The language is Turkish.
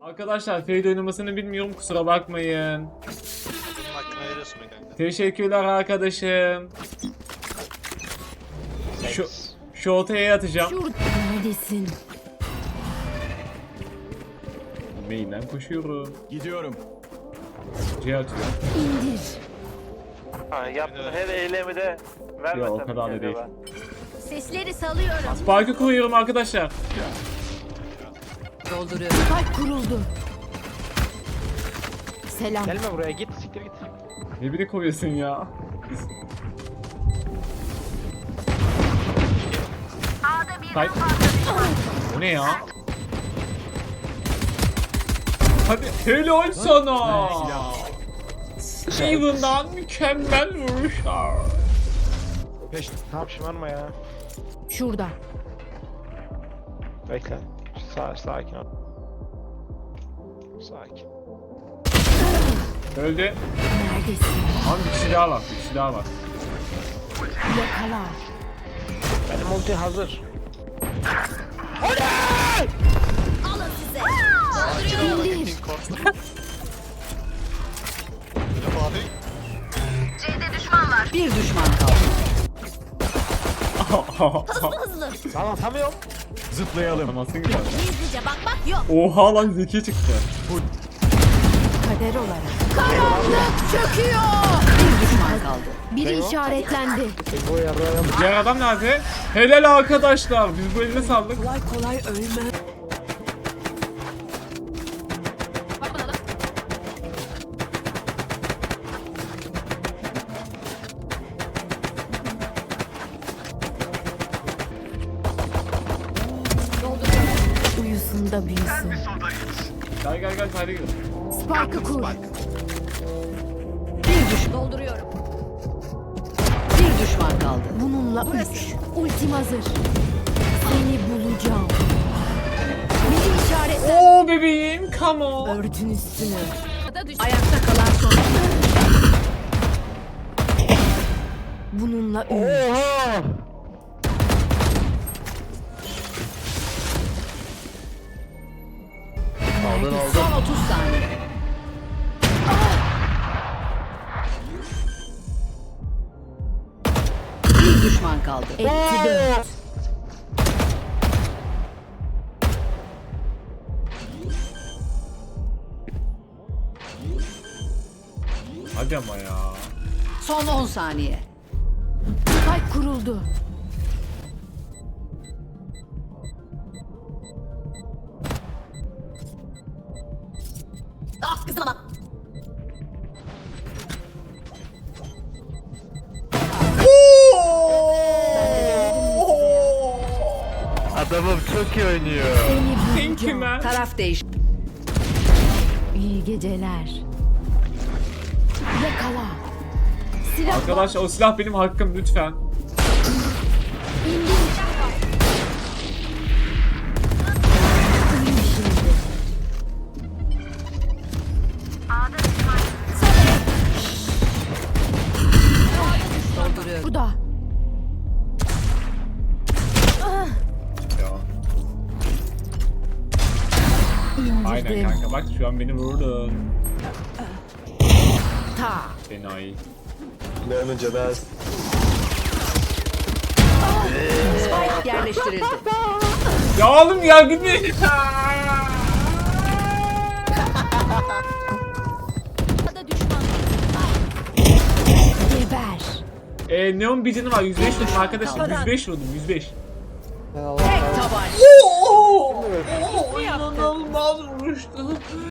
Arkadaşlar Fade oynamasını bilmiyorum kusura bakmayın. Teşekkürler arkadaşım. Şu, şu ortaya atacağım. Şurada. Neredesin? Main'den koşuyorum. Gidiyorum. C atıyor. İndir. Ha, yaptın her eylemi de vermesem Ya, o kadar da değil. Sesleri salıyorum. Spike'ı koyuyorum arkadaşlar. Dolduruyorum. Spike kuruldu. Selam. Gelme buraya git siktir git. Ne biri koyuyorsun ya? Spike. Bu ne ya? Hadi helal sana. Steven'dan mükemmel vuruşlar. Peş. Tamam şımarma ya. Şurada. Bekle. Sa sakin ol. Sakin. Öldü. Neredesin? Abi bir kişi daha var. Bir kişi daha var. Yakala. Benim ulti hazır. Alın size. İndir. Merhaba abi. Bir düşman kaldı. Hızlı. Lan atamıyorum. Zıplayalım. Atamasın gibi. Gizlice bakmak yok. Oha lan zeki çıktı. Kader olarak. Karanlık çöküyor. Bir düşman kaldı. Biri işaretlendi. E, bu yararım. Diğer adam nerede? Helal arkadaşlar. Biz bu eline saldık. Kolay kolay ölme. Uyusun da büyüsün. Gel gel gel kayda gidelim. Spike'ı kur. Bir düş. Dolduruyorum. Bir düşman kaldı. Bununla üç. Ultim hazır. Seni bulacağım. Beni işaretle. Oo bebeğim come on. Örtün üstünü. Ayakta kalan son. Bununla üç. Oha! Kaldı. Etti dört. Hadi ama ya. Son 10 saniye. Spike kuruldu. Adamım çok iyi oynuyor. Thank you man. Taraf değiş. İyi geceler. Yakala. Silah Arkadaşlar o silah benim hakkım lütfen. Burada. Aynen kanka bak şu an beni vurdun. Ta. Enayi. Spike yerleştirildi. Ya oğlum ya gitmeyin. Geber. Eee Neon bir canı var 105 vurdum arkadaşlar 105 vurdum 105. Tek tabanca. Oo, inanılmaz vuruştu.